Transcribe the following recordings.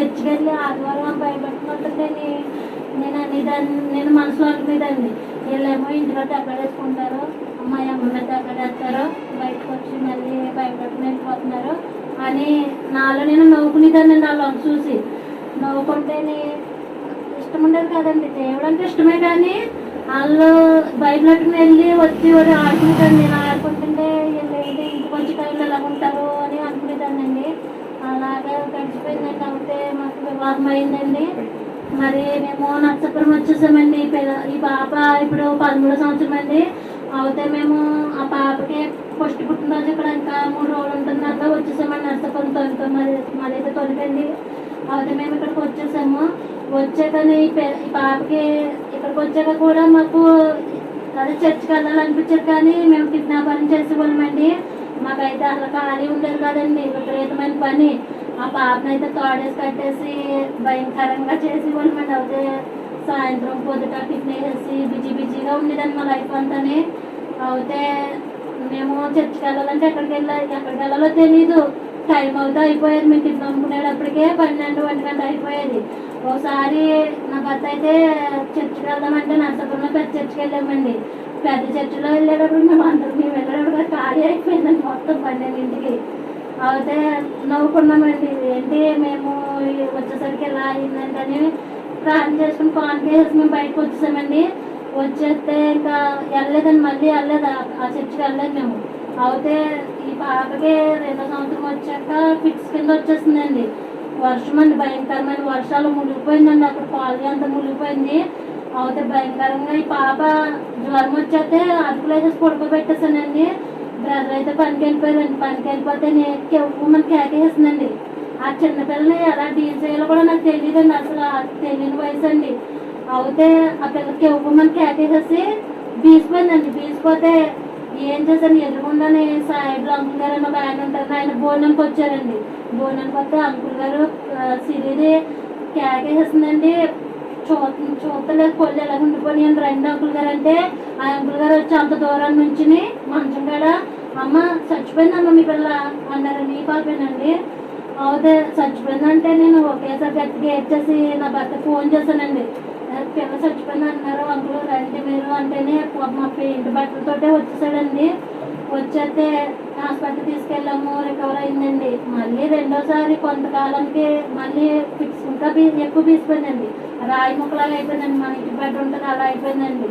చర్చికి వెళ్ళి ఆదివారం భయపెట్టుకుంటుందని నేను అనేదాన్ని నేను మనసులో అనుకునేదాన్ని వీళ్ళేమో ఇంటిలో తెక్కడేసుకుంటారు అమ్మాయి అమ్మ మీద తెక్కడేస్తారు బయటకు వచ్చి మళ్ళీ భయపెట్టుకుని వెళ్ళిపోతున్నారు. అని నాలో నేను నవ్వుకునేదాన్ని నాలో చూసి. నవ్వుకుంటేనే ఇష్టం ఉండదు కదండి. దేవుడు అంటే ఇష్టమే కానీ వాళ్ళు బైబిల్ అట్టుకుని వెళ్ళి వచ్చి వాడు ఆడుకుంటాను నేను ఆడుకుంటుంటే వీళ్ళు ఏంటి ఇంటికి వచ్చి టైంలో ఎలా ఉంటారు అని అనుకునేదానండి అలాగే గడిచిపోయిందండి అయితే మాకు వివాహం అయిందండి. మరి మేము నచ్చపురం వచ్చేసామండి. ఈ పిల్ల ఈ పాప ఇప్పుడు పదమూడు సంవత్సరం అండి. అయితే మేము ఆ పాపకి ఫస్ట్ పుట్టినరోజు ఇక్కడ ఇంకా మూడు రోజులు ఉంటున్నాక వచ్చేసామండి నర్సపురం తొలిపి మరి మరైతే తొలిపండి అయితే మేము ఇక్కడికి వచ్చేసాము. వచ్చాక ఈ పే- ఈ పాపకి ఇక్కడికి వచ్చాక కూడా మాకు అదే చర్చికి వెళ్ళాలనిపించారు కానీ మేము కిడ్నాపరం చేసేవాళ్ళమండి. మాకైతే అసలు ఖాళీ ఉండేది కదండి విపరీతమైన పని. ఆ పాపనైతే తోడేసి కట్టేసి భయంకరంగా చేసేవాళ్ళమండి. అయితే సాయంత్రం పొద్దుట టిఫిన్ వేసి బిజీ బిజీగా ఉండేదండి మా లైఫ్ అంతానే. అయితే మేము చర్చికి వెళ్ళాలంటే ఎక్కడికి వెళ్ళాలి ఎక్కడికి వెళ్ళాలో తెలియదు టైం అవుతా అయిపోయేది. మేము టిఫిన్ అమ్ముకునేటప్పటికే పన్నెండు ఒంటి గంట అయిపోయేది. ఒకసారి నా భర్త అయితే చర్చికి వెళ్దామంటే నర్సాపురంలో పెద్ద చర్చికి వెళ్ళామండి. పెద్ద చర్చిలో వెళ్ళేటప్పుడు మేము అందరూ మేము వెళ్ళేటప్పుడు ఖాళీ అయిపోయిందండి మొత్తం పన్నెండింటికి అయితే నవ్వుకున్నామండి ఏంటి మేము వచ్చేసరికి ఎలా అయిందంటని ప్లాన్ చేసుకుని కాన్ చేసి మేము బయటకు వచ్చేసామండి. వచ్చేస్తే ఇంకా వెళ్ళలేదండి మళ్ళీ వెళ్ళలేదు. ఆ- చర్చికి వెళ్ళలేదు మేము. అయితే ఈ పాపకి రెండో సంవత్సరం వచ్చాక ఫిక్స్ కింద వచ్చేసిందండి. వర్షం అండి భయంకరమైన వర్షాలు మునిగిపోయిందండి. అక్కడ కాలనీ అంతా మునిగిపోయింది. అవుతే భయంకరంగా ఈ పాప జ్వరం వచ్చేస్తే అదుపులో వేసేసి పడుకోబెట్టేసానండి బ్రదర్ అయితే పనికి వెళ్ళిపోయారండి పనికి వెళ్ళిపోతే నేను మన కేకేసిందండి ఆ చిన్నపిల్లని ఎలా డీల్ చేయాలో కూడా నాకు తెలియదండి. అసలు తెలియని వయసు అండి. అయితే ఆ పిల్లకి ఇవ్వమని కేకేసేసి బీసిపోయిందండి. బీసిపోతే ఏం చేశాను ఎదురుకుండానే సైడ్లో అంకుల్ గారు అన్న ఒక ఆయన ఉంటారు ఆయన భోజనానికి వచ్చారండి. భోజనానికి వస్తే అంకుల్ గారు ఆ, సిరిది కేకేసేసిందండి చూ చూస్తలేదు కొల్లు ఎలా ఉండిపోయాను రండి అంకుల్ గారు అంటే ఆ అంకుల్ గారు వచ్చి అంత దూరం నుంచి మంచం కాడ అమ్మ చచ్చిపోయిందమ్మ మీ పిల్ల అన్నారు. నీ పాపేనండి. అవుతే చచ్చిపోయిందంటే నేను ఒకేసారి గట్టిగా ఏడ్చేసి నా భర్త ఫోన్ చేశానండి. పిల్ల చచ్చిపోయింది అన్నారు అంకుల్ రండి మీరు అంటేనే మా పెయింట్ బట్టలతోటే వచ్చేసాడండి. వచ్చేస్తే హాస్పిటల్ తీసుకెళ్ళాము రికవర్ అయిందండి. మళ్ళీ రెండోసారి కొంతకాలానికి మళ్ళీ ఫిక్స్ ఇంకా బీ- ఎక్కువ పీసిపోయిందండి రాయి ముక్కలాగా అయిపోయిందండి మన ఇంటి బెడ్ ఉంటుంది అలా అయిపోయిందండి.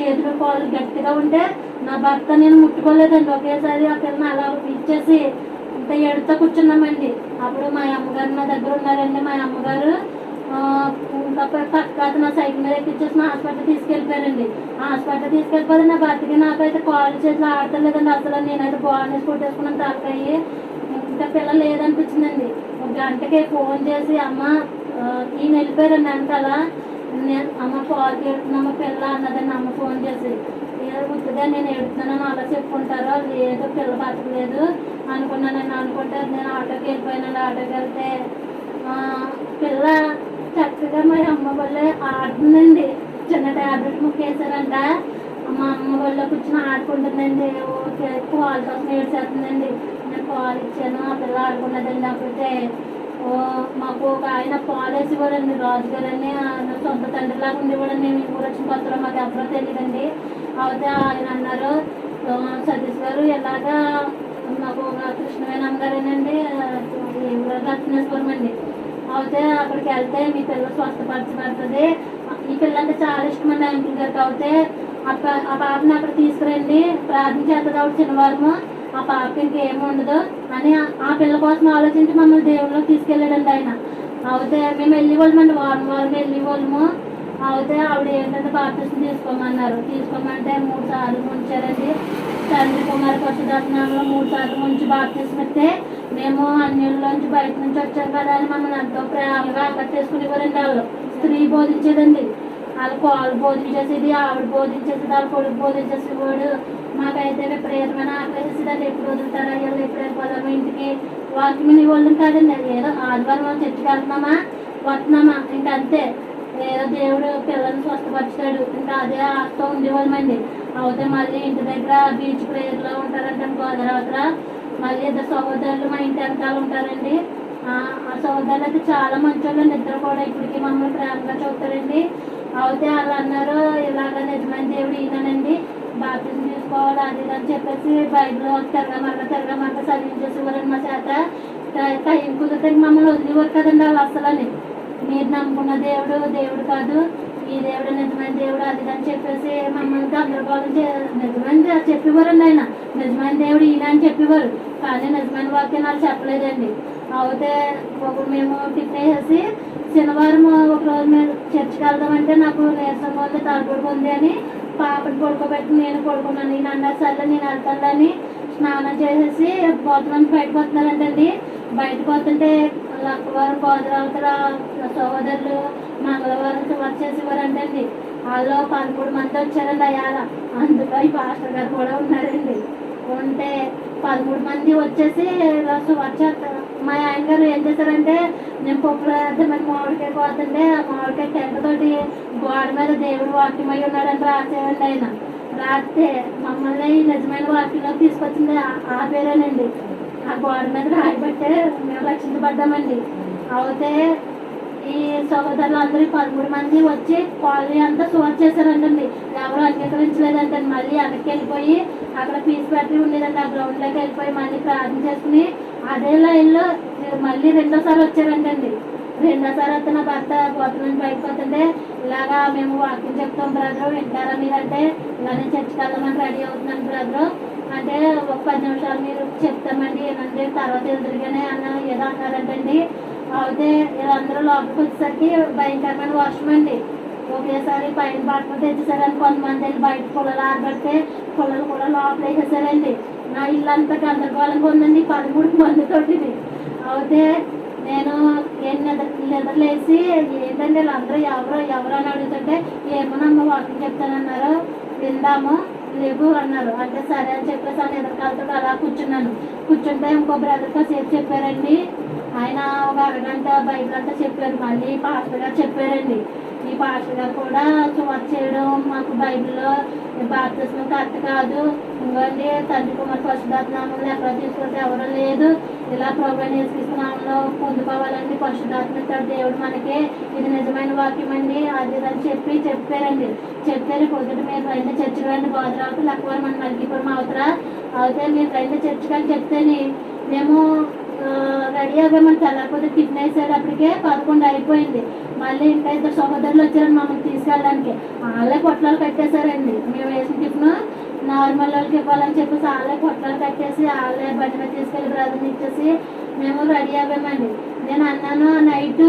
చేతులు కాళ్ళు గట్టిగా ఉంటే నా భర్త నేను ముట్టుకోలేదండి. ఒకేసారి ఆ అలా ఇచ్చేసి ఇంత ఎడుతా కూర్చున్నామండి. అప్పుడు మా అమ్మగారు నా దగ్గర ఉన్నారండి. మా అమ్మగారు ఆ, పక్క నా సైకిల్ మీద ఎక్కించేసి హాస్పిటల్ తీసుకెళ్ళిపోయారండి హాస్పిటల్ తీసుకెళ్ళిపోతే నా భర్తకి నాకైతే కాళ్ళు చేతులు ఆడతలేదండి అసలు. నేనైతే బాగునేసి కొట్టేసుకున్నాను తలకాయి ఇంకా పిల్ల లేదనిపించిందండి. ఒక గంటకి ఫోన్ చేసి అమ్మ ఈయన వెళ్ళిపోయారండి వెనకాల నేను అమ్మ పాలు వెళ్తున్నామా పిల్ల అన్నదండి అమ్మ ఫోన్ చేసి. ఏదో నేను ఎడుతున్నాను అలా చెప్పుకుంటారో లేదు పిల్ల బతకలేదు. నేను అనుకుంటే నేను ఆటోకి వెళ్ళిపోయానండి. ఆటోకి వెళ్తే పిల్ల చక్కగా మా అమ్మ వాళ్ళే ఆడుతుందండి. చిన్న ట్యాబ్లెట్ ముక్కేసారంట మా అమ్మ వాళ్ళ కూర్చొని ఆడుకుంటుందండి. ఓకే పాలు కోసం ఏడ్చేస్తుందండి. నేను పాలు ఇచ్చాను ఆ పిల్ల ఆడుకున్నదండి అప్పుడే ఓ మాకు ఒక ఆయన పాలు వేసేవాడండి రాజుగారు అని ఆయన సొంత తండ్రిలాగా ఉండేవాడండి. మేము ఊరు వచ్చిన కొత్తలో మాకు ఎవరో తెలియదండి. అయితే ఆయన అన్నారు సతీష్ గారు ఎలాగా మాకు ఒక కృష్ణవేణమ్మ గారేనండి. ఈ ఊరు అండి. అయితే అక్కడికి వెళ్తే మీ పిల్ల స్వస్థపరచబడుతుంది. ఈ పిల్ల అంటే చాలా ఇష్టం అండి అంకుల్ గారికి అయితే ఆ పాపని అక్కడ తీసుకురండి. ప్రార్థన చేస్తుంది ఆవిడ చిన్నవారము. ఆ పాపకి ఇంకేం ఉండదు. అని ఆ- పిల్ల కోసం ఆలోచించి మమ్మల్ని దేవుళ్ళకి తీసుకెళ్ళాడండి ఆయన. అయితే మేము వెళ్ళి వాళ్ళమండి. వారం వారం వెళ్ళి వాళ్ళము. అయితే ఆవిడ ఏంటంటే బాప్తిసం తీసుకోమన్నారు. తీసుకోమంటే మూడు సార్లు ముంచారండి. తండ్రి కుమార్ పరిశుధాత్మలో మూడు సార్లు ముంచి బాప్తిసం పెడితే మేము అన్యుల్లోంచి బయట నుంచి వచ్చాం కదా అని మమ్మల్ని ఎంతో ప్రేమగా ఆకట్టేసుకునేవారండి వాళ్ళు స్త్రీ బోధించేదండి. వాళ్ళ కోళ్ళు బోధించేసేది ఆవిడ బోధించేసేది వాళ్ళ కొడుకు బోధించేసేవాడు. మాకైతే విపరీతమైన ఆకలిసి ఎప్పుడు వదులుతారా వీళ్ళు ఎప్పుడు వెళ్ళిపోదాము ఇంటికి? వాకింగ్ వాళ్ళు కాదండి. అది ఏదో ఆదివారం చర్చికి వెళ్తున్నామా? వస్తున్నామా? ఇంకా అంతే. ఏదో దేవుడు పిల్లల్ని స్వస్థపరిచాడు ఇంకా అదే ఆస్తో ఉండేవాళ్ళమండి. అయితే మళ్ళీ ఇంటి దగ్గర బీచ్ ప్రేయర్లో ఉంటారంటే గోదావరి మళ్ళీ ఇద్దరు సహోదరులు మా ఇంటి వెనకాల ఉంటారండి. ఆ సహోదరులు అయితే చాలా మంచోళ్ళు నిద్ర కూడా ఇప్పటికి మమ్మల్ని ప్రేమగా చూస్తారండి. అయితే వాళ్ళు అన్నారు ఇలాగ నిజమైన దేవుడు ఈయనండి బాప్తిజం తీసుకోవాలి అది అని చెప్పేసి బైబిల్ తిరగమన్న తిరగమన్న చదివించేసేవారండి మా చేత. టైం కుదిరితే మమ్మల్ని వదిలేవారు కదండి వాళ్ళు అసలని. మీరు నమ్ముకున్న దేవుడు దేవుడు కాదు. ఈ దేవుడు నిజమైన దేవుడు అది అని చెప్పేసి మమ్మల్ని గందరగోళం చే నిజమైన చెప్పేవారు చెప్పేవారండి ఆయన. నిజమైన దేవుడు ఈయన అని చెప్పేవారు. కానీ నిజమైన వాక్యం నాకు చెప్పలేదండి. అయితే ఒక మేము టిఫిన్ వేసేసి శనివారం ఒక రోజు మేము చర్చికి వెళ్దామంటే నాకు నీరసం ఉంది తలపొడుకు ఉంది అని పాపని పడుకోబెట్టి నేను పడుకున్నాను. నేను అన్నా సర్లే నేను వెళ్తానని స్నానం చేసేసి పోతున్నాను బయటకు వస్తున్నారంటండి బయటకు వస్తుంటే లక్కవారం గోదరావతల సహోదరులు మంగళవారం వచ్చేసేవారంటండి. వాళ్ళు పదమూడు మంది వచ్చారండి అయ్యాల అందులో ఈ పాస్టర్ గారు కూడా ఉన్నారండి. ఉంటే పదమూడు మంది వచ్చేసి వచ్చేస్తారు. మా ఆయన గారు ఏం చేశారంటే నేను పప్పులు వేద్దామని మామిడికాయ పోతుంటే ఆ మామిడికాయ టెంక గోడ మీద దేవుడు వాక్యమై ఉన్నాడని రాసేవండి ఆయన. రాస్తే మమ్మల్ని నిజమైన వాక్యంలో తీసుకొచ్చింది ఆ- ఆ పేరేనండి. ఆ గోడ మీద రాయబట్టే మేము రక్షించబడ్డామండి. అయితే ఈ సహోదరులు అందరూ పదమూడు మంది వచ్చి కాలనీ అంతా సువార్ చేశారంటండి. ఎవరు అంగీకరించలేదంటే మళ్ళీ వెనక్కి వెళ్ళిపోయి అక్కడ పీస్ బ్యాటరీ ఉండేదండి. ఆ గ్రౌండ్లోకి వెళ్ళిపోయి మళ్ళీ ప్రార్థన చేసుకుని అదే లైన్లో మళ్ళీ రెండోసారి వచ్చారంటండి. రెండోసారి వస్తే నా భర్త పోతు నుంచి బయటకు వస్తుంటే ఇలాగా మేము వాకింగ్ చెప్తాం బ్రదర్ వింటారా మీరంటే ఇలానే చర్చికి రెడీ అవుతున్నాను బ్రదర్ అంటే ఒక పది నిమిషాలు మీరు చెప్తామండి ఏనంటే తర్వాత ఎదురుగానే అన్న ఏదో అన్నారంటండి. అయితే వీళ్ళందరూ లోపలికి వచ్చేసరికి భయంకరమైన వర్షం అండి. ఒకేసారి పైన పట్టుకుని తెచ్చేసారని కొంతమంది వెళ్ళి బయట పుల్లలు ఆరబడితే పుల్లలు కూడా లోపల వేసేసారండి. నా ఇల్లు అంతా గందరగోళంగా ఉందండి. పదమూడు మందితోటిది అయితే నేను ఏం నిద్ర నిద్రలేసి ఏంటంటే వీళ్ళందరూ ఎవరో ఎవరు అని అడుగుతుంటే ఏమోనమ్మ వాకింగ్ చెప్తానన్నారు. విందాము లేవు అన్నారు. అంటే సరే అని చెప్పేసి ఆ నిద్రకాలతో అలా కూర్చున్నాను. కూర్చుంటే ఇంకో బ్రదర్తో సేపు చెప్పారండి. ఆయన ఒక అరగంట బైబిల్ అంతా చెప్పారు. మళ్ళీ పాస్టర్ గారు చెప్పారండి. ఈ పాస్టర్ గారు కూడా సువార్త చేయడం మాకు బైబిల్లో బాప్తిస్మ కరెక్ట్ కాదు. ఇంకోండి తండ్రి కుమార్ పరిశుధాత్మలో ఎక్కడ తీసుకుంటే ఎవరు లేదు. ఇలా ప్రభుత్వం నేర్పిస్తున్నాంలో పొందుకోవాలండి పరిశుధాత్మ దేవుడు మనకి ఇది నిజమైన వాక్యం అండి. అది అని చెప్పి చెప్పారండి. చెప్పారు. పొద్దుట మీరు రండి చర్చికి రండి. గోదరావతి లక్కవారు మన మల్కీపురం అవుతారా అయితే మీరు రండి చర్చికి అని చెప్తేనే మేము రెడీ అవ్వమని తెల్లకపోతే టిఫిన్ వేసేటప్పటికే పదకొండు అయిపోయింది. మళ్ళీ ఇంకా ఇద్దరు సహోదరులు వచ్చారని మమ్మల్ని తీసుకెళ్ళడానికి. వాళ్ళే పొట్లాలు కట్టేశారండి. మేము వేసిన టిఫిన్ నార్మల్ వాళ్ళకి ఇవ్వాలని చెప్పేసి వాళ్ళే పొట్లాలు కట్టేసి వాళ్ళే బండి మీద తీసుకెళ్ళి బ్రదర్ని ఇచ్చేసి మేము రెడీ అవ్వామండి. నేను అన్నాను నైట్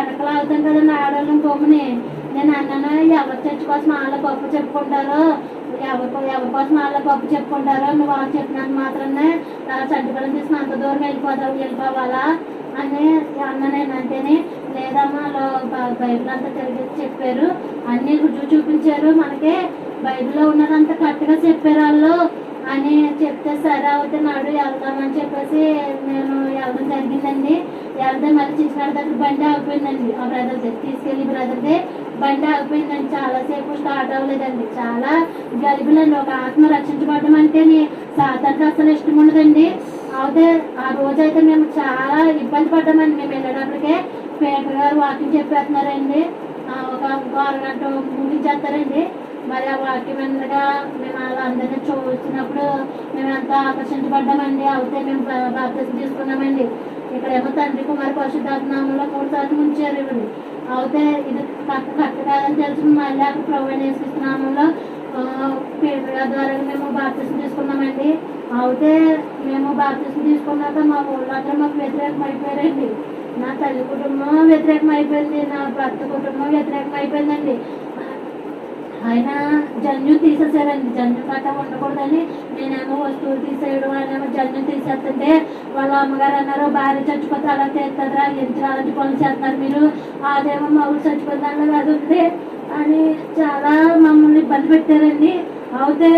ఎడకలు అవుతాం కదండి ఆడవాళ్ళం పొమ్మని. నేను అన్నాను ఎవరి చర్చ కోసం వాళ్ళ గొప్ప చెప్పుకుంటారో ఎవరికో ఎవరి కోసం వాళ్ళ గొప్ప చెప్పుకుంటారో. నువ్వు వాళ్ళు చెప్పినంత మాత్రమే చంటిపిల్లని తీసుకుని అంత దూరం వెళ్ళిపోతావు వెళ్ళిపోవాలా అని అన్న నేను అంటేనే లేదమ్మా వాళ్ళు బైబిల్ అంతా తిరిగి చెప్పారు. అన్ని రుజువు చూపించారు. మనకి బైబిల్లో ఉన్నదంతా కరెక్ట్గా చెప్పారు వాళ్ళు. అని చెప్తే సరే అవుతే నాడు వెళ్దామని చెప్పేసి నేను వెళ్ళడం జరిగిందండి. వెళ్తే మళ్ళీ చిన్ననాడు దగ్గర బండి ఆగిపోయిందండి. ఆ బ్రదర్ది తీసుకెళ్ళి బ్రదర్ది బండి ఆగిపోయిందండి. చాలాసేపు స్టార్ట్ అవ్వలేదండి. చాలా గలిబిలండి. ఒక ఆత్మ రక్షించబడడం అంటే సాధారణ అసలు ఇష్టం ఉండదండి. అయితే ఆ రోజైతే మేము చాలా ఇబ్బంది పడ్డామండి. మేము వెళ్ళేటప్పటికే పేపర్ గారు వాకింగ్ చెప్పేస్తున్నారండి. ఒక గవర్నమెంట్ ముగించేస్తారండి మరి ఆ వాక్యం ఎందుగా మేము అలా అందరినీ చూసినప్పుడు మేము ఎంతో ఆకర్షించబడ్డామండి. అయితే మేము బా- తీసుకున్నామండి. ఇక్కడేమో తండ్రి కుమారి పరిశుద్ధాత్మలో మూడు సార్లు ఉంచారు ఇవి అయితే ఇది పక్క కరెక్ట్ కాదని తెలుసుకుని మళ్ళీ అక్కడ ప్రొవైడ్ చేసుకున్నాములో పేదల ద్వారా మేము బాప్తిసం తీసుకున్నామండి. అయితే మేము బాప్తిసం తీసుకున్నాక మా ఊళ్ళందరూ మాకు వ్యతిరేకం అయిపోయారండి. నా తల్లి కుటుంబం వ్యతిరేకం అయిపోయింది. నా భర్త కుటుంబం వ్యతిరేకం అయిపోయిందండి. ఆయన జన్యు తీసేసారండి జన్యు కట్ట ఉండకూడదని నేనేమో వస్తువులు తీసేయడం ఆయనేమో జన్యు తీసేస్తుంటే వాళ్ళ అమ్మగారు అన్నారు భార్య చచ్చిపోతే అలా చేస్తారా ఎందుకు అలాంటి పనులు చేస్తున్నారు మీరు. అదేమో మా ఊరు చచ్చిపోతే అది ఉంది అని చాలా మమ్మల్ని ఇబ్బంది పెట్టారండి. అయితే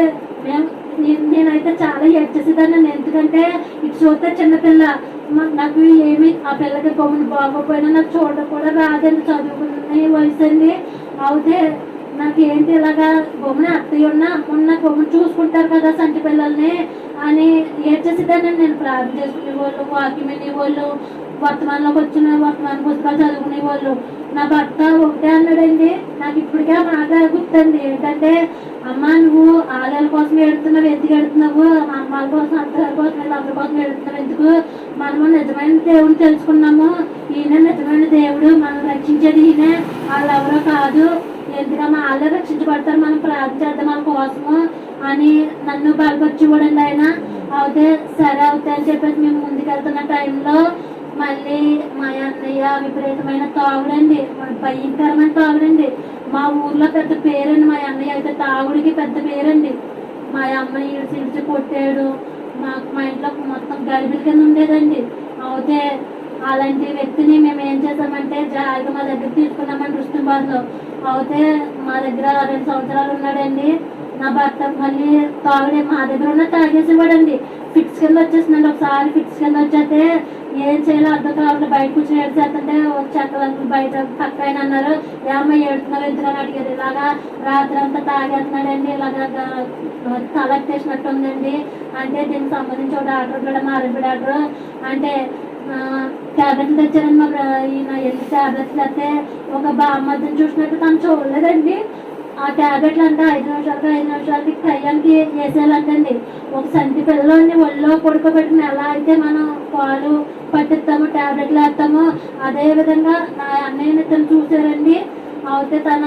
మేము నేను- నేనైతే చాలా ఏడ్చేసేదాన్ని ఎందుకంటే ఇటు చూస్తే చిన్నపిల్ల నాకు ఏమి ఆ పిల్లకి గమ్మున బాగోపోయినా నాకు చూడడం కూడా రాదండి. చదువుకున్న వయసు అండి అయితే నాకు ఏంటి ఇలాగా బొమ్మని అత్తయ్య ఉన్న ఉన్న గమ్మున చూసుకుంటారు కదా సంటి పిల్లల్ని అని ఏడ్చేసేదాన్ని. నేను ప్రార్థన చేసుకునే వాళ్ళు వాక్యం వాళ్ళు వర్తమానంలోకి వచ్చిన వర్తమాన పుస్తకాలు చదువుకునే వాళ్ళు నా భర్త ఒకటే అన్నాడండి నాకు ఇప్పటికే ఆ మాట గుర్తండి. ఏంటంటే అమ్మ నువ్వు ఆలయాల కోసం ఎడుతున్నావు ఎందుకు ఎడుతున్నావు మా అమ్మాల కోసం అత్తగారి కోసం వీళ్ళందరి కోసం ఎడుతున్నావు ఎందుకు? మనము నిజమైన దేవుడు తెలుసుకున్నాము. ఈయన నిజమైన దేవుడు మనం రక్షించేది ఈయన. వాళ్ళు ఎవరో కాదు ఎందుకమ్మా వాళ్ళే రక్షించబడతారు మనం ప్రార్థన చేద్దాం వాళ్ళ కోసము అని నన్ను బలపరిచి చూడండి ఆయన. అయితే సరే అవుతాయి అని చెప్పేసి మేము ముందుకెళ్తున్న టైంలో మళ్ళీ మా అన్నయ్య విపరీతమైన తాగుడండి భయంకరమైన తాగుడండి. మా ఊర్లో పెద్ద పేరండి మా అన్నయ్య అయితే తాగుడికి పెద్ద పేరండి. మా అమ్మ ఇడిచి ఇడిచి కొట్టాడు మాకు మా ఇంట్లో మొత్తం గడిపిల కింద ఉండేదండి. అయితే అలాంటి వ్యక్తిని మేము ఏం చేసామంటే జాగ్రత్త మా దగ్గర తీసుకున్నామండి రుస్తుంబాద్లో అయితే మా దగ్గర రెండు సంవత్సరాలు ఉన్నాడండి. నా భర్త మళ్ళీ తాగడే మా దగ్గర ఉన్న తాగేసేవాడండి ఫిక్స్ కింద వచ్చేసిందండి. ఒకసారి ఫిక్స్ కింద వచ్చేస్తే ఏం చేయాలో అర్థం కావాలి బయట కూర్చొని ఏడ్చేస్తుంటే చెక్కలు బయట పక్క ఆయన అన్నారు. ఏమో ఏడుతున్నావు ఎందుకని అడిగారు. ఇలాగా రాత్రి అంతా తాగేస్తున్నాడండి. ఇలాగా గ- తలెత్తేసినట్టు ఉందండి. అంటే దీనికి సంబంధించి ఒక డాక్టర్ కూడా మా డాక్టర్ అంటే ట్యాబ్లెట్లు తెచ్చారని మా బ్ర- ఈయన ఎన్ని ట్యాబ్లెట్లు అయితే ఒక బామ్మద్దని చూసినట్టు తను చూడలేదండి. ఆ ట్యాబ్లెట్లు అంటే ఐదు నిమిషాలకి ఐదు నిమిషాలకి టైంకి వేసేయాలంటండి ఒక సంటి పిల్లల్ని ఒళ్ళో పడుకోబెట్టిన ఎలా అయితే మనం పాలు పట్టిస్తాము ట్యాబ్లెట్లు వేస్తాము అదే విధంగా నా అన్నయ్యని తను చూసారండి అయితే తన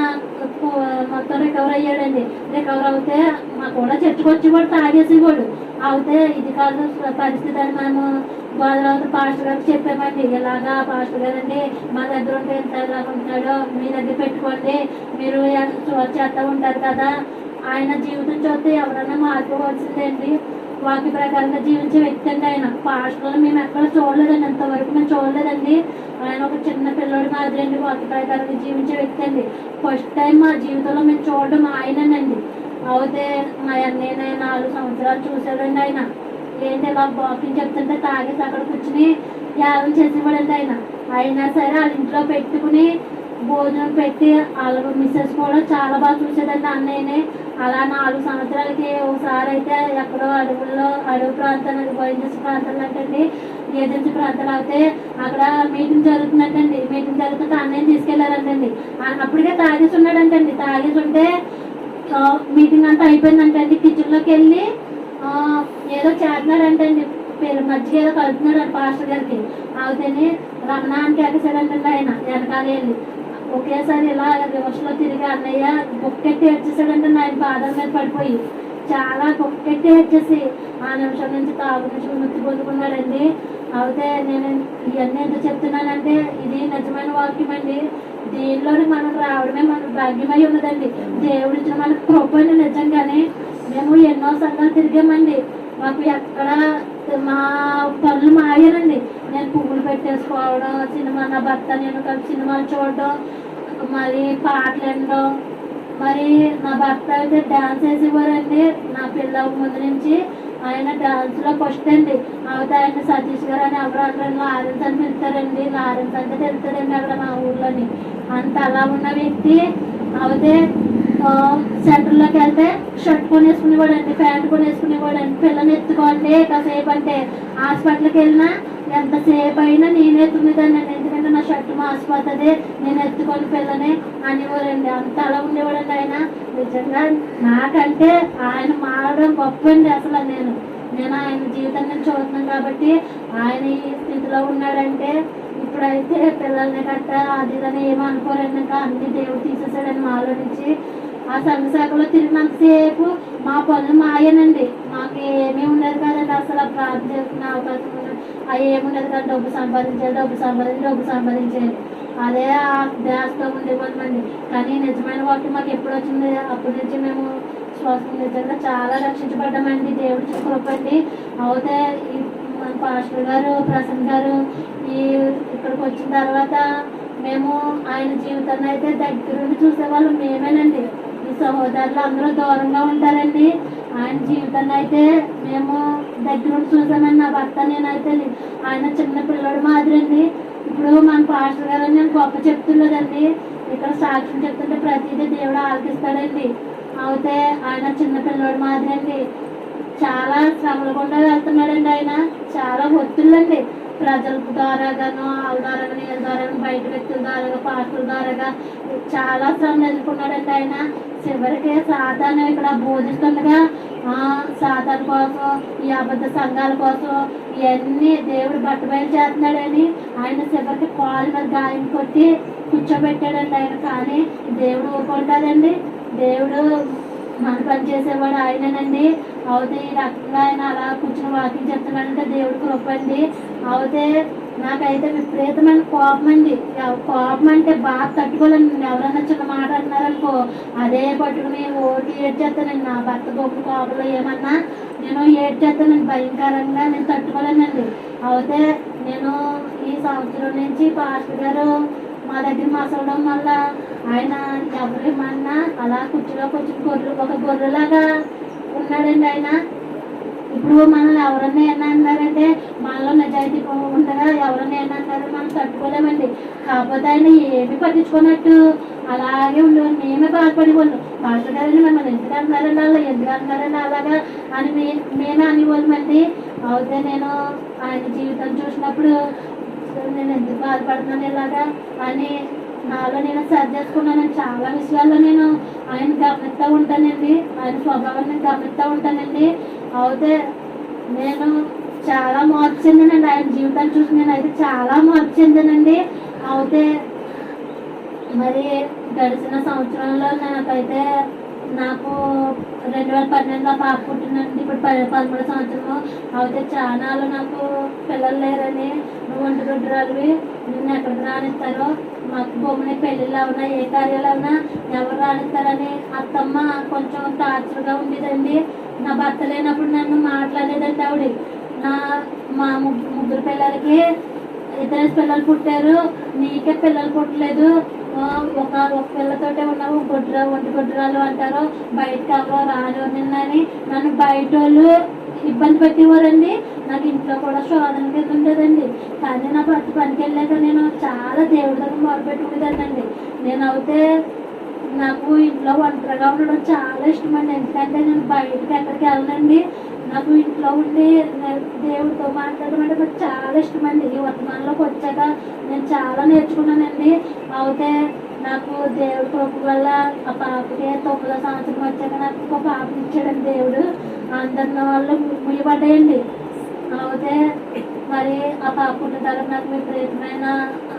మొత్తం రికవర్ అయ్యాడండి. రికవర్ అవుతే మా కూడా చర్చకొచ్చి కూడా తాగేసేవాడు. అయితే ఇది కాదు పరిస్థితి అని మనము గోదావరి పాస్టర్ గారికి చెప్పామండి ఇలాగా పాస్టర్ గారండి మా దగ్గర ఉంటే ఎంత ఇలా మీ దగ్గర పెట్టుకోండి. మీరు చూ- చేస్తూ ఉంటారు కదా. ఆయన జీవితం చూస్తే ఎవరన్నా వచ్చిందండి. వాకి ప్రకారంగా జీవించే వ్యక్తి అండి ఆయన. పాస్టర్లు మేము ఎక్కడ చూడలేదండి. ఎంతవరకు మేము చూడలేదండి. ఆయన ఒక చిన్న పిల్లోడి మాదిరి అండి వాకి ప్రకారంగా జీవించే వ్యక్తి అండి. ఫస్ట్ టైం మా జీవితంలో మేము చూడడం ఆయననండి. అయితే మా అన్నయ్య నాలుగు సంవత్సరాలు చూశాడండి ఆయన. ఏంటి ఇలా వాకింగ్ చెప్తుంటే తాగేసి అక్కడ కూర్చుని యాగం చేసేవాడండి ఆయన. అయినా సరే వాళ్ళ ఇంట్లో పెట్టుకుని భోజనం పెట్టి వాళ్ళ మిస్సెస్ కూడా చాలా బాగా చూసేదండి అన్నయ్యని. అలా నాలుగు సంవత్సరాలకి ఒకసారి అయితే ఎక్కడో అడవుల్లో అడవి ప్రాంతాలు వైద్యస్ ప్రాంతాలు అంటండి ఏజెన్సీ ప్రాంతాలు అయితే అక్కడ మీటింగ్ జరుగుతుందంటండి. మీటింగ్ జరుగుతుంటే అన్నయ్యని తీసుకెళ్ళారంటండి. అప్పటికే తాగేసి ఉన్నాడంటండి. తాగేసి ఉంటే మీటింగ్ అంతా అయిపోయిందంటండి. కిచెన్లోకి వెళ్ళి ఏదో చేస్తున్నాడంటండి పేరు మధ్య ఏదో కలుపుతున్నాడు పాస్టర్ గారికి. అవుతేనే రమణానికి ఎక్కసాడంటండి ఆయన వెనకాల వెళ్ళి. ఒకేసారి ఇలా రివర్స్లో తిరిగి అన్నయ్య బొక్కెట్టి వచ్చేసాడంటే ఆయన పాదాల మీద పడిపోయి. చాలా బొక్కెట్టి వచ్చేసి ఆ నిమిషం నుంచి తాగు నుంచి ముత్తి పొందుకున్నాడండి. అయితే నేను ఇవన్నీ ఎందుకు చెప్తున్నానంటే ఇది నిజమైన వాక్యం అండి. దీనిలోని మనం రావడమే మన భాగ్యమై ఉన్నదండి. దేవుడిచ్చిన మనకు కృప నిజంగానే. మేము ఎన్నో సంఘాలు తిరిగామండి. మాకు ఎక్కడ మా పనులు మాగానండి నేను పువ్వులు పెట్టేసుకోవడం సినిమా నా భర్త నేను కలిసి సినిమాలు చూడడం మరి పాటలు వినడం. మరి నా భర్త అయితే డాన్స్ వేసేవారండి. నా పిల్ల ముందు నుంచి ఆయన డాన్స్లో ఫస్ట్ అండి. అయితే ఆయన సతీష్ గారు అని ఎవరు అక్కడ లారెన్స్ అని పిలుస్తారండి లారెన్స్ అంటే తెలుస్తారండి అక్కడ మా ఊర్లోని. అంత అలా ఉన్న వ్యక్తి. అవతే సెంటర్లోకి వెళ్తే షర్ట్ కొనేసుకునేవాడండి ప్యాంట్ కొనేసుకునేవాడండి పిల్లని ఎత్తుకోండి కాసేపు అంటే హాస్పిటల్కి వెళ్ళినా ఎంతసేపు అయినా నేనే ఎత్తుకునేదాన్ని ఎందుకంటే నా షర్ట్ మాసిపోతుంది నేను ఎత్తుకొని పిల్లని అనేవారండి. అంత అలా ఉండేవాడండి ఆయన. నిజంగా నాకంటే ఆయన మారడం గొప్ప అండి అసలు నేను. నేను ఆయన జీవితాన్ని చూస్తున్నాను కాబట్టి ఆయన ఈ స్థితిలో ఉన్నాడంటే ఇప్పుడైతే పిల్లల్ని గట్ట అది ఇదని ఏమో ఇంకా అన్ని దేవుడు తీసేసాడని మాలో నుంచి ఆ సంఘశాఖలో తిరిగినంతసేపు మా పనులు మాయనండి. మాకు ఏమీ ఉండదు కదండి అసలు ఆ ప్రార్థన చేసుకునే అవకాశం ఉండదు అవి ఏముండదు కదా డబ్బు సంపాదించాలి డబ్బు సంపాదించి డబ్బు సంపాదించాలి. అదే ఆ ధ్యాసతో ఉండేవాళ్ళమండి కానీ నిజమైన వాక్యం మాకు ఎప్పుడు వచ్చింది? అప్పటి నుంచి మేము శ్వాసం నిజంగా చాలా రక్షించబడ్డామండి. దేవుడి కృపండి. అయితే ఈ మన పాస్టర్ గారు ప్రసన్న గారు ఈ ఇక్కడికి వచ్చిన తర్వాత మేము ఆయన జీవితాన్ని అయితే దగ్గరుండి చూసేవాళ్ళు. మేమేనండి. సహోదరులు అందరూ దూరంగా ఉంటారండి. ఆయన జీవితాన్ని అయితే మేము దగ్గరుండి చూసామండి నా భర్త నేనైతే ఆయన చిన్న పిల్లడు మాదిరి అండి ఇప్పుడు మన పాస్టర్ గారు నేను గొప్ప చెప్తున్నదండి ఇక్కడ సాక్ష్యం చెప్తుంటే ప్రతిదీ దేవుడు ఆలకిస్తాడండి. అయితే ఆయన చిన్న పిల్లడు మాదిరి అండి చాలా శ్రమలు గుండా వెళ్తున్నాడండి ఆయన. చాలా ఒత్తిళ్ళండి. ప్రజల ద్వారాగాను వాళ్ళ ద్వారా వీళ్ళ ద్వారా బయట వ్యక్తుల ద్వారా పార్కుల ద్వారాగా చాలా శ్రమ ఎదుర్కొన్నాడండి ఆయన. చివరికి సాతాను ఇక్కడ బోధిస్తుండగా ఆ, సాతాను కోసం ఈ అబద్ధ సంఘాల కోసం ఇవన్నీ దేవుడు బట్టబయలు చేస్తున్నాడని ఆయన చివరికి కాలు మీద గాయం కొట్టి కూర్చోబెట్టాడండి ఆయన. కానీ దేవుడు ఊరుకుంటాడండి దేవుడు మన పని చేసేవాడు ఆయననండి. అవుతే ఈ రకంగా ఆయన అలా కూర్చుని వాకింగ్ చెప్తున్నాడంటే దేవుడి కృపండి. అవుతే నాకైతే విపరీతమైన కోపం అండి కోపం అంటే బాగా తట్టుకోలేను. ఎవరన్నా చిన్న మాట అన్నారనుకో అదే పట్టుకుని ఓటి ఏడ్చేస్తానండి. నా భర్త గొప్ప కోపంలో ఏమన్నా నేను ఏడ్చేస్తానండి. భయంకరంగా నేను తట్టుకోలేనండి. అవుతే నేను ఈ సంవత్సరం నుంచి పాస్టర్ గారు మా దగ్గర మసలడం వల్ల ఆయన ఎవరేమన్నా అలా కుర్చీలో కొంచెం గొర్రె ఒక గొర్రెలాగా ఉన్నాడండి ఆయన ఇప్పుడు మనల్ని ఎవరన్నా ఏమన్నా అన్నారంటే మనలో నిజాయితీ ఉండగా ఎవరన్నా ఏమన్నా అన్నారు మనం తట్టుకోలేమండి. కాకపోతే ఆయన ఏమి పట్టించుకున్నట్టు అలాగే ఉండేవారు మేమే బాధపడేవాళ్ళు. మాస్టర్ గారిని మిమ్మల్ని ఎందుకు అంటున్నారండి అలా ఎందుకు అంటున్నారండి అలాగా అని మే మేమే అనేవాళ్ళమండి అయితే నేను ఆయన జీవితం చూసినప్పుడు నేను ఎందుకు బాధపడుతున్నాను ఇలాగా? అని నాలో నేను సరి చేసుకున్నాను చాలా విషయాల్లో నేను ఆయన గమనిస్తూ ఉంటానండి. ఆయన స్వభావాన్ని నేను గమనిస్తూ ఉంటానండి. అయితే నేను చాలా మార్పు చెందానండి. ఆయన జీవితాన్ని చూసి నేను అయితే చాలా మార్పు చెందానండి. అయితే మరి గడిచిన సంవత్సరంలో నాకైతే నాకు రెండు వేల పన్నెండులో పాప పుట్టినండి ఇప్పుడు ప పదమూడు సంవత్సరము అయితే చాలాలు నాకు పిల్లలు లేరని. నువ్వు ఒంటి గుడ్రాలువి నిన్ను ఎక్కడికి రానిస్తారో? మాకు భూమిని పెళ్ళిళ్ళు అవునా ఏ కార్యాలు అవునా? ఎవరు రానిస్తారని? అత్తమ్మ కొంచెం టార్చర్గా ఉండేదండి. నా భర్త లేనప్పుడు నన్ను మాట్లాడేదండి ఆవిడ. నా మా ముగ్గురు పిల్లలకి ఇద్దరు పిల్లలు పుట్టారు. నీకే పిల్లలు పుట్టలేదు. ఒక ఒక పిల్లతోటే ఉన్నావు గుడ్ర ఒంటి గుడ్రాలు అంటారు బయటకు రాదు రాను నిన్నని నన్ను బయట వాళ్ళు ఇబ్బంది పెట్టేవారండి నాకు ఇంట్లో కూడా శోధన కింద ఉండేదండి కానీ నా పట్టు పనికి వెళ్ళాక నేను చాలా దేవుడి దగ్గర మొదలుపెట్టుకునేదానండి నేను అయితే నాకు ఇంట్లో ఒంటరిగా ఉండడం చాలా ఇష్టం అండి ఎందుకంటే నేను బయటకు ఎక్కడికి వెళ్ళనండి నాకు ఇంట్లో ఉండి నేను దేవుడితో మాట్లాడడం అంటే నాకు చాలా ఇష్టం అండి ఈ వర్తమానంలోకి వచ్చాక నేను చాలా నేర్చుకున్నానండి. అయితే నాకు దేవుడి కృప వల్ల ఆ పాపకి తొమ్మిదో సంవత్సరం వచ్చాక నాకు ఒక పాప ఇచ్చాడండి దేవుడు. అందరిన వాళ్ళు ముయ్యబడ్డాయండి. అయితే మరి ఆ పాప ఉన్న తర్వాత నాకు విపరీతమైన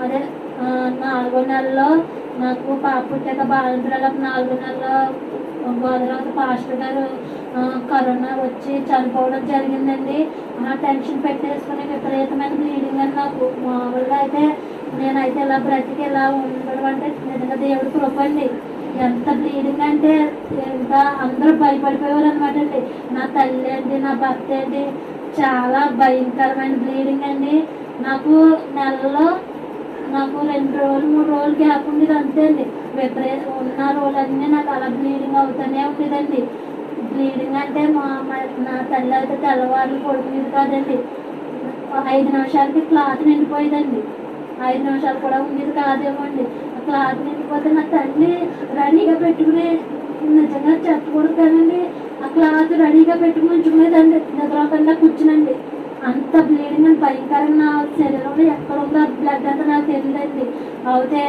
అదే ఆ, నాలుగో నెలలో నాకు పాప పుట్టాక బాలింతరాలకు నాలుగో నెలలో గోదావరి పాస్టర్ గారు కరోనా వచ్చి చనిపోవడం జరిగిందండి. ఆ టెన్షన్ పెట్టేసుకుని విపరీతమైన బ్లీడింగ్ అని నాకు మామూలుగా అయితే నేనైతే ఇలా బ్రతికి ఇలా ఉండడం అంటే నిజంగా దేవుడు కృపండి. ఎంత బ్లీడింగ్ అంటే ఇంకా అందరూ భయపడిపోయేవారు అనమాట అండి. నా తల్లి అండి నా భర్త అండి చాలా భయంకరమైన బ్లీడింగ్ అండి. నాకు నెలలో నాకు రెండు రోజులు మూడు రోజులు గ్యాప్ ఉండేది అంతే అండి విపరీత ఉన్న రోజులన్నీ నాకు అలా బ్లీడింగ్ అవుతూనే ఉండేదండి. బ్లీడింగ్ అంటే మా నా తల్లి అయితే తెల్లవారు కొడుకు మీద కాదండి. ఐదు నిమిషాలకి క్లాత్ నిండిపోయేదండి. ఐదు నిమిషాలు కూడా ఉండేది కాదేమో అండి క్లాత్ నిండిపోతే నా తల్లి రెడీగా పెట్టుకుని నిజంగా చెప్పకూడదు కదండి. ఆ క్లాత్ రెడీగా పెట్టుకుని ఉంచుకునేదండి. నిద్రకుండా కూర్చునండి. అంత బ్లీడింగ్ అని భయంకరంగా నా శరీరంలో ఎక్కడ ఉందో బ్లడ్ అంతా నాకు తెలియదండి అయితే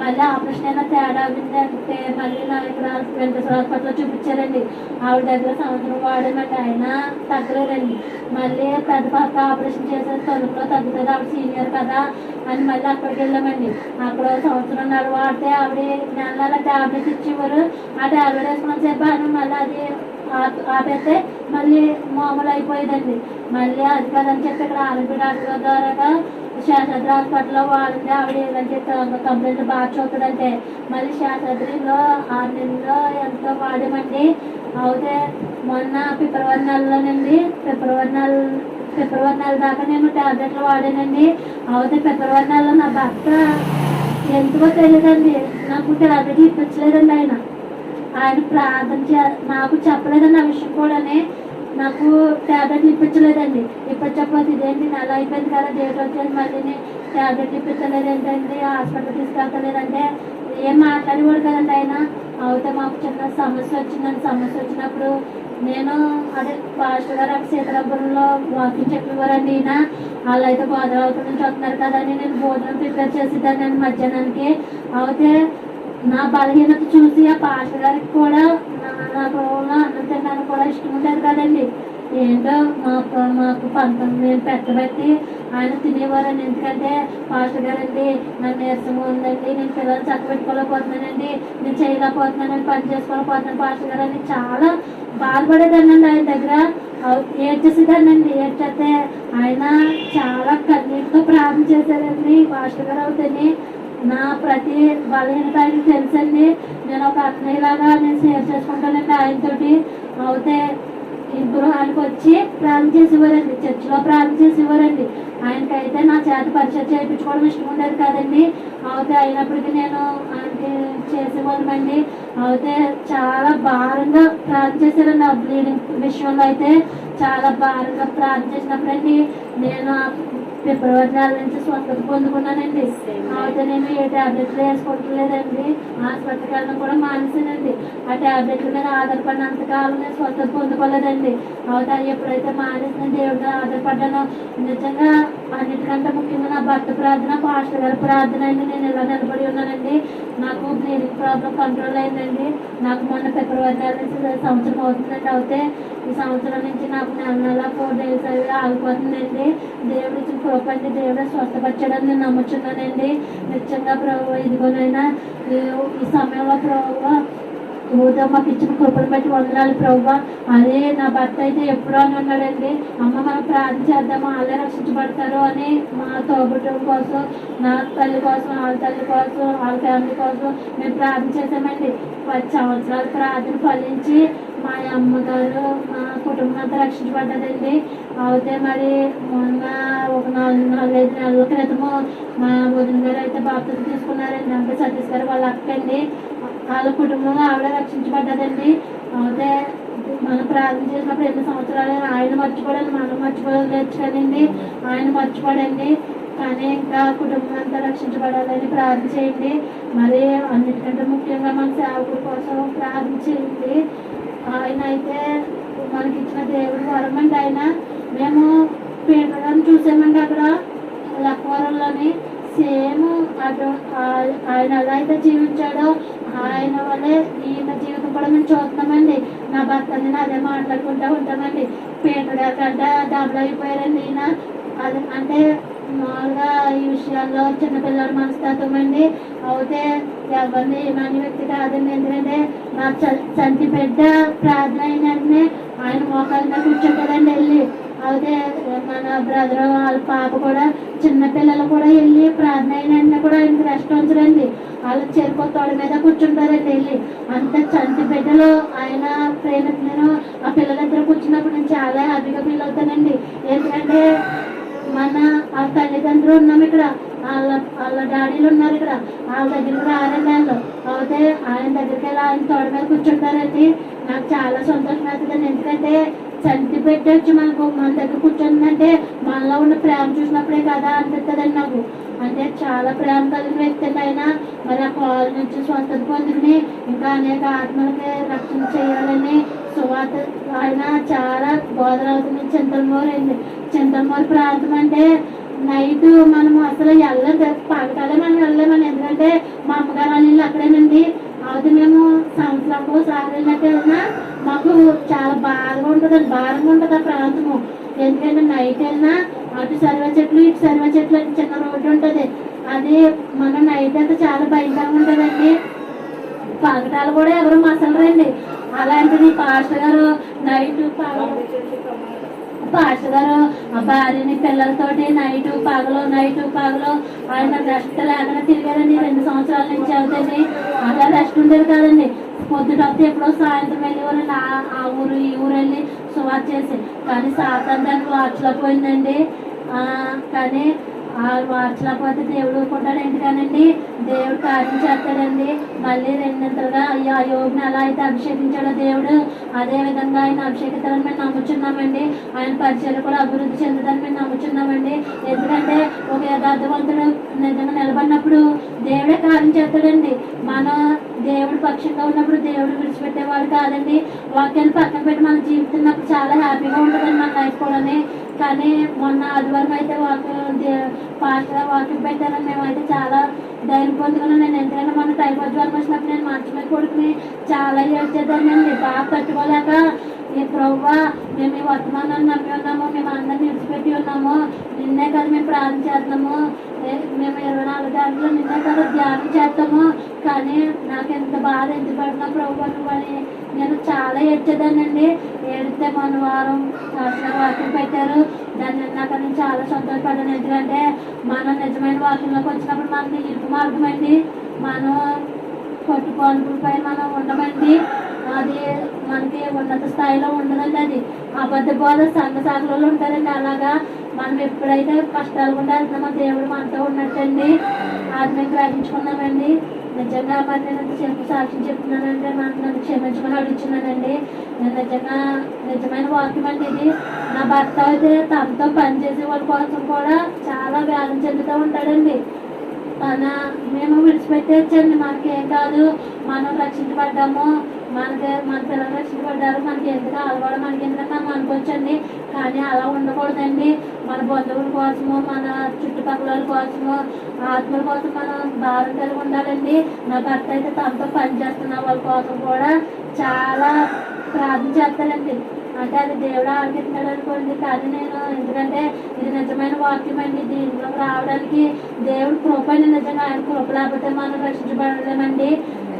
మళ్ళీ ఆపరేషన్ అయినా తేడా అయింది అంటే మళ్ళీ నా ఇక్కడ వెంకటేశ్వర హాస్పిటల్లో చూపించారండి. ఆవిడ దగ్గర సంవత్సరం వాడామండి ఆయన తగ్గలేరండి మళ్ళీ పెద్ద పాప ఆపరేషన్ చేసే తొలుపులో తగ్గుతుంది. ఆవిడ సీనియర్ కదా అని మళ్ళీ అక్కడికి వెళ్ళామండి. అక్కడ సంవత్సరం నాడు వాడితే ఆవిడ నెల ట్యాబ్లెట్స్ ఇచ్చేవారు. ఆ ట్యాబ్లెట్ వేసుకున్న చెప్పాను మళ్ళీ అది ఆపేస్తే మళ్ళీ మామూలు అయిపోయేదండి. మళ్ళీ అది కదని చెప్పి ఇక్కడ ఆరోగ్య డాక్టర్ ద్వారా శేషాద్రి హాస్పిటల్లో వాడితే ఆవిడ ఏదంటే కంప్లైంట్ బాగా చూస్తుందంటే మళ్ళీ శాసత్రిలో ఆరు నెలల్లో ఎంతో వాడామండి? అయితే మొన్న ఫిబ్రవరి నెలలోనండి ఫిబ్రవరి నెల ఫిబ్రవరి నెల దాకా నేను టాబ్లెట్లు వాడానండి. అయితే ఫిబ్రవరి నెలలో నా భర్త ఎందుకో తెలియదండి. నాకు ట్యాబ్లెట్ ఇప్పించలేదండి ఆయన. ఆయన ప్రార్థన చే నాకు చెప్పలేదండి ఆ విషయం కూడానే నాకు ట్యాబ్లెట్ ఇప్పించలేదండి. ఇప్పించకపోతే ఇదేంటి? అలా అయిపోయింది కదా డేట్ వచ్చేది మళ్ళీ ట్యాబ్లెట్ ఇప్పించలేదు ఏంటండి హాస్పిటల్ తీసుకెళ్తలేదంటే ఏం మాట్లాడేవాడు కదండి ఆయన? అయితే మాకు చిన్న సమస్య వచ్చిందండి. సమస్య వచ్చినప్పుడు నేను అదే పాస్టర్ గారు అక్కడ సీతారాపురంలో వాకింగ్ చెప్పేవారండి ఈయన. వాళ్ళు అయితే గోదావరి నుంచి వస్తున్నారు కదండి. నేను భోజనం ప్రిపేర్ చేసేదాన్ని మధ్యాహ్నానికి. అయితే నా బలహీనత చూసి ఆ పాస్టర్ గారికి కూడా నా- నాకు అన్నం తినడానికి కూడా ఇష్టం ఉండేది కదండి. ఏంటో మాకు మాకు పంతొమ్మిది వేలు పెట్టబెట్టి ఆయన తినేవారని ఎందుకంటే పాస్టర్ గారండి నాకు నీరసంగా ఉందండి. నేను పిల్లలు చక్కబెట్టుకోలేకపోతున్నానండి. నేను చేయలేకపోతున్నానండి పని చేసుకోలేకపోతున్నాను. పాస్టర్ గారు చాలా బాధపడేదానండి ఆయన దగ్గర. ఏడ్చేసేదానండి ఏడ్చేస్తే ఆయన చాలా కన్నీటితో ప్రార్థన చేశారండి. పాస్టర్ గారు అవుతాయి నా ప్రతి బలహీనత ఆయనకి తెలుసండి నేను ఒక అన్నయ్యలాగా నేను షేర్ చేసుకుంటానండి ఆయనతోటి అయితే ఇద్దరు వచ్చి ప్రార్థన చేసేవారండి. చర్చిలో ప్రార్థన చేసేవారండి. ఆయనకైతే నా చేత పరిచయం చేయించుకోవడం ఇష్టం ఉండేది కాదండి. అయితే అయినప్పటికీ నేను ఆయనకి చేసేవాళ్ళమండి అయితే చాలా భారంగా ప్రార్థన చేశారండి ఆ బ్లీడింగ్ విషయంలో అయితే. చాలా భారంగా ప్రార్థన చేసినప్పుడండి నేను ఫిబ్రవరి నెల నుంచి స్వస్థత పొందుకున్నానండి. అయితే నేను ఏ టాబ్లెట్లు వేసుకోవట్లేదండి. హాస్పిటల్కి వెళ్ళడం కూడా మానేసానండి ఆ టాబ్లెట్ల మీద ఆధారపడినంతకాలం నేను స్వస్థత పొందుకోలేదండి. అయితే ఎప్పుడైతే మానేసిన దేవుడు ఆధారపడ్డానో నిజంగా అన్నిటికంటే ముఖ్యంగా నా భర్త ప్రార్థన పాస్టర్ గారి ప్రార్థన అండి. నేను ఇలా నిలబడి ఉన్నానండి? నాకు బ్లీడింగ్ ప్రాబ్లం కంట్రోల్ అయిందండి. నాకు మొన్న ఫిబ్రవరి నెల నుంచి సంవత్సరం అవుతుందండి. అయితే ఈ సంవత్సరం నుంచి నాకు నెల నెల ఫోర్ డేస్ అవి ఆగిపోతుందండి. దేవుడి ఇచ్చిన దేవుడు స్వస్థపరచడానికి నేను నమ్ముచున్నానండి. నిత్యంగా ప్రభు ఇదిగోనైనా ఈ- సమయంలో ప్రభు ఉదయం మాకు ఇచ్చిన కృపను బట్టి వందనాలు ప్రభువ అదే నా భర్త అయితే ఎప్పుడో అని ఉన్నాడండి అమ్మ మనం ప్రార్థన చేద్దాము? వాళ్ళే రక్షించబడతారు అని మా తోబుటం కోసం నా తల్లి కోసం వాళ్ళ తల్లి కోసం వాళ్ళ ఫ్యామిలీ కోసం మేము ప్రార్థన చేసామండి పది సంవత్సరాలు ప్రార్థన ఫలించి మా అమ్మగారు మా కుటుంబం అంతా రక్షించబడ్డదండి. అయితే మరి మొన్న ఒక నాలుగు నాలుగైదు నెలల క్రితము మా వదిన గారు అయితే బాప్తులు తీసుకున్నారండి. అంటే సతీష్ గారు వాళ్ళ అక్కండి వాళ్ళ కుటుంబంలో ఆవిడ రక్షించబడ్డదండి. అయితే మనం ప్రార్థన చేసినప్పుడు ఎన్ని సంవత్సరాలు ఆయన మర్చిపోడండి మనం మర్చిపోలేదు కదండి ఆయన మర్చిపోడండి. కానీ ఇంకా కుటుంబం అంతా రక్షించబడాలని ప్రార్థన చేయండి. మరి అన్నిటికంటే ముఖ్యంగా మన సేవకుల కోసం ప్రార్థన చేయండి. ఆయన అయితే మనకి ఇచ్చిన దేవుడు వరం అండి ఆయన. మేము పీటర్ చూసామండి అక్కడ. లక్వరంలోని సేమ్ అటు ఆ- ఆయన ఎలా అయితే జీవించాడో ఆయన వల్లే ఈయన జీవితం కూడా మేము చూస్తున్నామండి. నా భర్త నేను అదే మాట్లాడుకుంటూ ఉంటామండి. పీటర్ అక్కడ కంటే డబ్బులు అయిపోయారండి ఈయన. అది అంటే మామూలుగా ఈ విషయాల్లో చిన్నపిల్లల మనస్తత్వం అండి అయితే ఎవరిని ఏమని వ్యక్తి కాదండి. ఎందుకంటే నా చ- చంటి బిడ్డ ప్రార్థన అయిన ఆయన మోకాళ్ళ మీద కూర్చోకదండి వెళ్ళి. అయితే మన బ్రదర్ వాళ్ళ పాప కూడా చిన్న పిల్లలు కూడా వెళ్ళి ప్రార్థన అయిన కూడా ఆయనకి రెస్ట్ ఉంచరండి. వాళ్ళ చెరుకు తోడ మీద కూర్చుంటారండి వెళ్ళి. అంత చంటి బిడ్డలు ఆయన ప్రేమ నేను ఆ పిల్లలిద్దరు కూర్చున్నప్పుడు నేను చాలా హ్యాపీగా ఫీల్ అవుతానండి ఎందుకంటే మన ఆ తల్లిదండ్రులు ఉన్నాం ఇక్కడ. వాళ్ళ వాళ్ళ డాడీలు ఉన్నారు ఇక్కడ. వాళ్ళ దగ్గరికి రారండి వాళ్ళు. అయితే ఆయన దగ్గరికి వెళ్ళి ఆయన తోడ మీద కూర్చుంటారండి. నాకు చాలా సంతోషం అవుతుందండి ఎందుకంటే చంటి పెట్టచ్చు మనకు మన దగ్గర కూర్చుందంటే మనలో ఉన్న ప్రేమ చూసినప్పుడే కదా అనిపిస్తుందండి నాకు. అంటే చాలా ప్రేమ కలిగిన వ్యక్తి అయినా మరి ఆ కాలు నుంచి స్వస్థత పొందుకుని ఇంకా అనేక ఆత్మలకి రక్షణ చేయాలని సువాత ఆయన చాలా బోధన అవుతుంది. చింతలమూరండి చింతలమూరు ప్రాంతం అంటే నైట్ మనం అసలు వెళ్ళదు పగటాలే మనం వెళ్ళలేమని ఎందుకంటే మా అమ్మగారు వాళ్ళ ఇల్లు అక్కడేనండి. అది మేము సంవత్సరం ఒకసారి వెళ్ళినట్టు వెళ్ళినా మాకు చాలా బాధగా అండి భారంగా ఉంటుంది ఆ ప్రాంతము. ఎందుకంటే నైట్ వెళ్ళినా అటు సర్వ చెట్లు ఇటు సర్వ చెట్లు అని చిన్న రోడ్డు ఉంటుంది. అది మన నైట్ అయితే చాలా భయంకరంగా ఉంటుందండి. పగటాలు కూడా ఎవరు మసలరండి. అలాంటిది పాస్టర్ గారు నైట్ పాస్టర్ గారు భార్యని పిల్లలతోటి నైట్ పగలు నైట్ పగలు. ఆయన రెస్ట్ లేకుండా తిరిగారండి రెండు సంవత్సరాల నుంచి అవుతుంది. అలా రెస్ట్ ఉండేది కాదండి. పొద్దుటొస్తే ఎప్పుడో సాయంత్రం వెళ్ళి ఆ ఆ ఊరు ఈ ఊరు వెళ్ళి సువార్ చేసి కానీ సాతాన్ దానికి వాచ్లో పోయిందండి. ఆ, కానీ మార్చలేకపోతే దేవుడు ఊరుకుంటాడు ఎందుకనండి? దేవుడు కార్యం చేస్తాడండి. మళ్ళీ రెండింతలుగా ఆ యోగిని ఎలా అయితే అభిషేకించాడో దేవుడు అదే విధంగా ఆయన అభిషేకితాలని మేము నమ్ముచున్నామండి. ఆయన పరిచయాలు కూడా అభివృద్ధి చెందుతారని మేము నమ్ముచున్నామండి. ఎందుకంటే ఒక యథార్థవంతుడు నిజంగా నిలబడినప్పుడు దేవుడే కార్యం చేస్తాడండి. మన దేవుడు పక్షంగా ఉన్నప్పుడు దేవుడు విడిచిపెట్టేవాడు కాదండి. వాక్యాన్ని పక్కన పెట్టి మన జీవితం నాకు చాలా హ్యాపీగా ఉంటుందండి మన లైఫ్ కూడాని. కానీ మొన్న ఆదివారం అయితే వాక్ పాస్టర్ వాక్యం పెట్టారని మేమైతే చాలా ధైర్యం పొందుకున్నాను నేను ఎందుకంటే మన టైఫాయిడ్ జ్వరం వచ్చినప్పుడు నేను మంచమే కొడుకుని చాలా ఏడ్చేదానండి బాగా కట్టుకోలేక ఈ ప్రవ్వ మేము ఈ వర్తమానాన్ని నమ్మి ఉన్నాము మేము అందరిని విడిచిపెట్టి ఉన్నాము. నిన్నే కదా మేము ప్రార్థన చేస్తున్నాము. మేము ఇరవై నాలుగు గంటలు నిన్నే కదా ధ్యానం చేస్తాము. కానీ నాకు ఎంత బాధ ఎంత పడినా ప్రభు అని నేను చాలా ఏడ్చేదానండి ఏడితే మన వారం సంవత్సరాల వాక్యం పెట్టారు. దాన్ని నిన్నాక నేను చాలా సంతోషపడ్డాను. ఎందుకంటే మనం నిజమైన వాక్యంలోకి వచ్చినప్పుడు మనకి ఇరుకు మార్గం అండి. మనం పట్టుకోనుకులపై మనం ఉండమండి. అది మనకి ఉన్నత స్థాయిలో ఉండదండి అది. అబద్ధ బోధ సంఘ సాగులలో ఉంటారండి. అలాగా మనం ఎప్పుడైతే కష్టాలు గుండా వెళ్తున్నామో దేవుడు మనతో ఉన్నట్టండి. అది మేము గ్రహించుకున్నామండి. నిజంగా మరి నేను ఇంతసేపు సాక్ష్యం చెప్తున్నానంటే నాకు నన్ను క్షమించుకొని అడుగుతున్నానండి. నేను నిజంగా నిజమైన వాక్యం అండి ఇది. నా భర్త అయితే తనతో పనిచేసే వాళ్ళ కోసం కూడా చాలా వ్యాధి చెందుతూ ఉంటాడండి. తన మేము విడిచిపెట్టేయచ్చండి మనకేం కాదు. మనం రక్షించబడ్డాము. మనకి మన పిల్లలు రక్షించబడ్డారు. మనకి ఎందుకు అలవాడు మనకి ఎందుకు మనం అనుకోవచ్చండి. కానీ అలా ఉండకూడదండి. మన బంధువుల కోసము మన చుట్టుపక్కల కోసము ఆత్మల కోసం మనం భారం కలిగి ఉండాలండి. నా భర్త అయితే తనతో పనిచేస్తున్న వాళ్ళ కోసం కూడా చాలా ప్రార్థన చేస్తానండి అంటే అది దేవుడు ఆలకిస్తున్నాడు అనుకోండి కానీ నేను ఎందుకంటే ఇది నిజమైన వాక్యం అండి. దీంట్లో రావడానికి దేవుడు కృపని నిజంగా ఆయన కృప లేకపోతే మనం రక్షించబడలేమండి.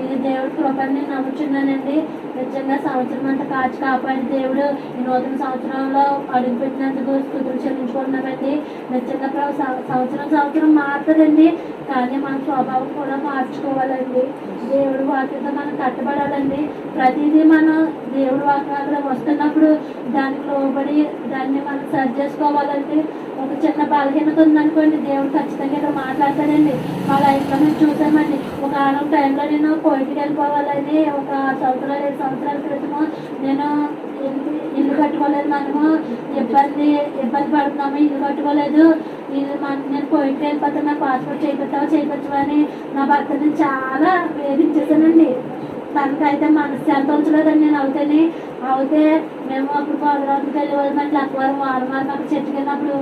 ఇది దేవుడి కృపని నేను నమ్ముచున్నానండి. నిజంగా సంవత్సరం అంతా కాచి కాపాడి దేవుడు. ఈ నూతన సంవత్సరంలో అడుగు పెట్టినందుకు స్థుతులు చెల్లించుకుంటున్నామండి. నిజంగా ప్రభు సంవత్సరం సంవత్సరం మారుతుందండి. కానీ మన స్వభావం కూడా మార్చుకోవాలండి. దేవుడి వాక్యంతో మనం కట్టబడాలండి. ప్రతిదీ మనం దేవుడి వాక్యాలు వస్తున్నప్పుడు దానికి లోబడి దాన్ని మనం సరి చేసుకోవాలండి. ఒక చిన్న బలహీనత ఉందనుకోండి దేవుడు ఖచ్చితంగా ఇక్కడ మాట్లాడతాడండి. మా లైఫ్లో మేము చూసామండి ఒక ఆనం టైంలో నేను పోయింటికి వెళ్ళిపోవాలని ఒక సంవత్సరం సంవత్సరాలు సంవత్సరాల క్రితము నేను ఇల్లు కట్టుకోలేదు మనము? ఇబ్బంది ఇబ్బంది పడుతున్నాము ఇల్లు కట్టుకోలేదు? ఇది నేను పోయింట్ వెళ్ళిపోతే నా పాస్పోర్ట్ చేయించావా చేయించవని నా భర్తని చాలా వేధించేసానండి తనకైతే మనశ్శాంతి ఉంచలేదండి నేను అవుతాని. అవుతే మేము అప్పుడు గోదావరికి వెళ్ళి మళ్ళీ అక్కవారం వారం వారం అక్కడ చర్చికి వెళ్ళినప్పుడు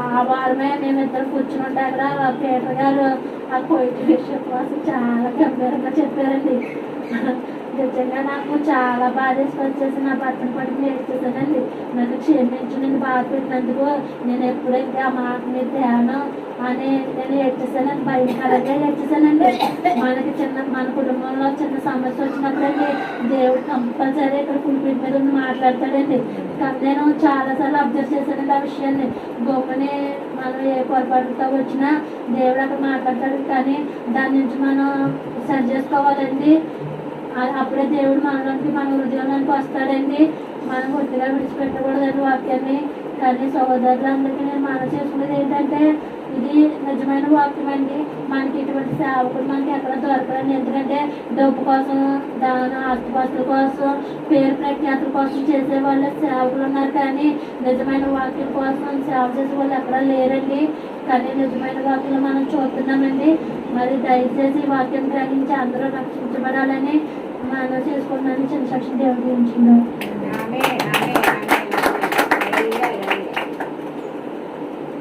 ఆ వారమే మేము ఇద్దరు కూర్చుని ఉంటే అక్కడ పీటర్ గారు ఆ కోయిట్ విషయం కోసం చాలా గంభీరంగా చెప్పారండి. నిజంగా నాకు చాలా బాధ వచ్చేసి నా భర్తను పడి ఏడ్చేసానండి నన్ను క్షమించు నేను బాధ పెట్టినందుకు. నేను ఎప్పుడైతే ఆ మాట మీద ధ్యానం అని నేను ఏడ్చేసానని భయంకరంగా ఏడ్చేసానండి మనకి చిన్న మన కుటుంబంలో చిన్న సమస్య వచ్చినప్పుడండి దేవుడు కంపల్సరీ ఇక్కడ కులిపిడి మీద ఉండి మాట్లాడతాడండి. కానీ నేను చాలాసార్లు అబ్జర్వ్ చేశానండి ఆ విషయాన్ని. గొప్పని మనం ఏ పొరపాటుతో వచ్చినా దేవుడు అక్కడ మాట్లాడతాడు. కానీ దాని నుంచి మనం సరి చేసుకోవాలండి. అప్పుడే దేవుడు మనలోకి మన హృదయంలోకి వస్తాడండి. మనం కొద్దిగా విడిచిపెట్టకూడదండి వాక్యాన్ని. కానీ సహోదరులందరికీ నేను మనం చేసుకునేది ఏంటంటే ఇది నిజమైన వాక్యం అండి. మనకి ఇటువంటి సేవకుడు మనకి ఎక్కడ దొరకరండి ఎందుకంటే డబ్బు కోసం దాన ఆస్తిపాస్తుల కోసం పేరు ప్రఖ్యాతుల కోసం చేసే వాళ్ళు సేవకులు ఉన్నారు. కానీ నిజమైన వాక్యం కోసం సేవ చేసే వాళ్ళు ఎక్కడ లేరండి. కానీ నిజమైన వాక్యం మనం చూస్తున్నామండి. మరి దయచేసి వాక్యం గ్రహించి అందరూ రక్షించబడాలని మనం చేసుకుంటానికి చిన్న సాక్షి దేవుడు గురించి